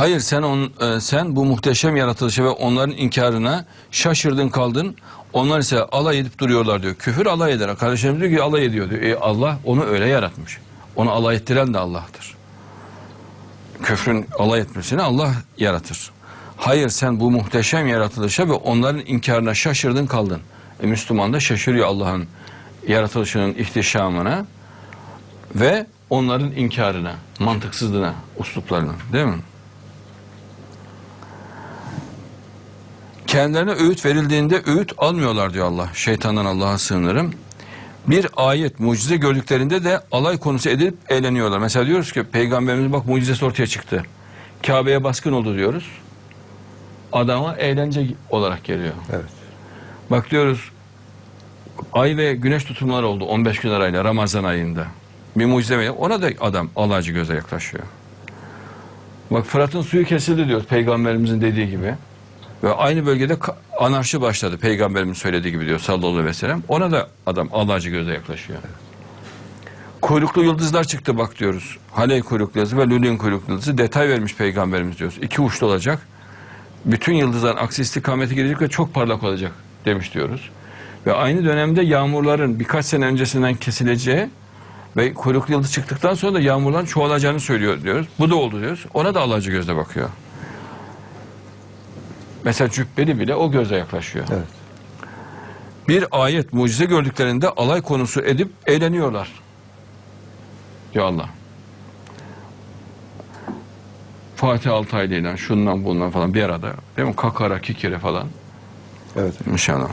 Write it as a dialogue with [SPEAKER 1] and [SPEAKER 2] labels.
[SPEAKER 1] Hayır sen on, e, sen bu muhteşem yaratılışı ve onların inkarına şaşırdın kaldın. Onlar ise alay edip duruyorlar diyor. Küfür alay eder. Kardeşlerimiz diyor ki alay ediyor diyor. E Allah onu öyle yaratmış. Onu alay ettiren de Allah'tır. Küfrün alay etmesini Allah yaratır. Hayır sen bu muhteşem yaratılışa ve onların inkarına şaşırdın kaldın. E, Müslüman da şaşırıyor Allah'ın yaratılışının ihtişamına ve onların inkarına, mantıksızlığına, usluplarına değil mi? Kendilerine öğüt verildiğinde öğüt almıyorlar diyor Allah. Şeytandan Allah'a sığınırım. Bir ayet, mucize gördüklerinde de alay konusu edip eğleniyorlar. Mesela diyoruz ki peygamberimiz bak mucizesi ortaya çıktı. Kabe'ye baskın oldu diyoruz. Adama eğlence olarak geliyor.
[SPEAKER 2] Evet.
[SPEAKER 1] Bak diyoruz ay ve güneş tutulmaları oldu 15 gün arayla Ramazan ayında. Bir mucize mi? Ona da adam alaycı göze yaklaşıyor. Bak Fırat'ın suyu kesildi diyor peygamberimizin dediği gibi. Ve aynı bölgede anarşi başladı peygamberimiz söylediği gibi diyor sallallahu aleyhi ve sellem. Ona da adam alaycı göze yaklaşıyor. Kuyruklu yıldızlar çıktı bak diyoruz. Haley kuyruklu yıldızı ve Lülin kuyruklu yıldızı detay vermiş peygamberimiz diyoruz. İki uçlu olacak. Bütün yıldızların aksi istikamete gidecek ve çok parlak olacak demiş diyoruz. Ve aynı dönemde yağmurların birkaç sene öncesinden kesileceği ve kuyruklu yıldız çıktıktan sonra da yağmurların çoğalacağını söylüyor diyoruz. Bu da oldu diyoruz. Ona da alaycı gözle bakıyor. Mesela cübbeli bile o gözle yaklaşıyor.
[SPEAKER 2] Evet.
[SPEAKER 1] Bir ayet, mucize gördüklerinde alay konusu edip eğleniyorlar. Diyor Allah. Fatih Altaylı ile şundan bundan falan bir arada değil mi? Kakara, kikire falan.
[SPEAKER 2] Evet.
[SPEAKER 1] İnşallah.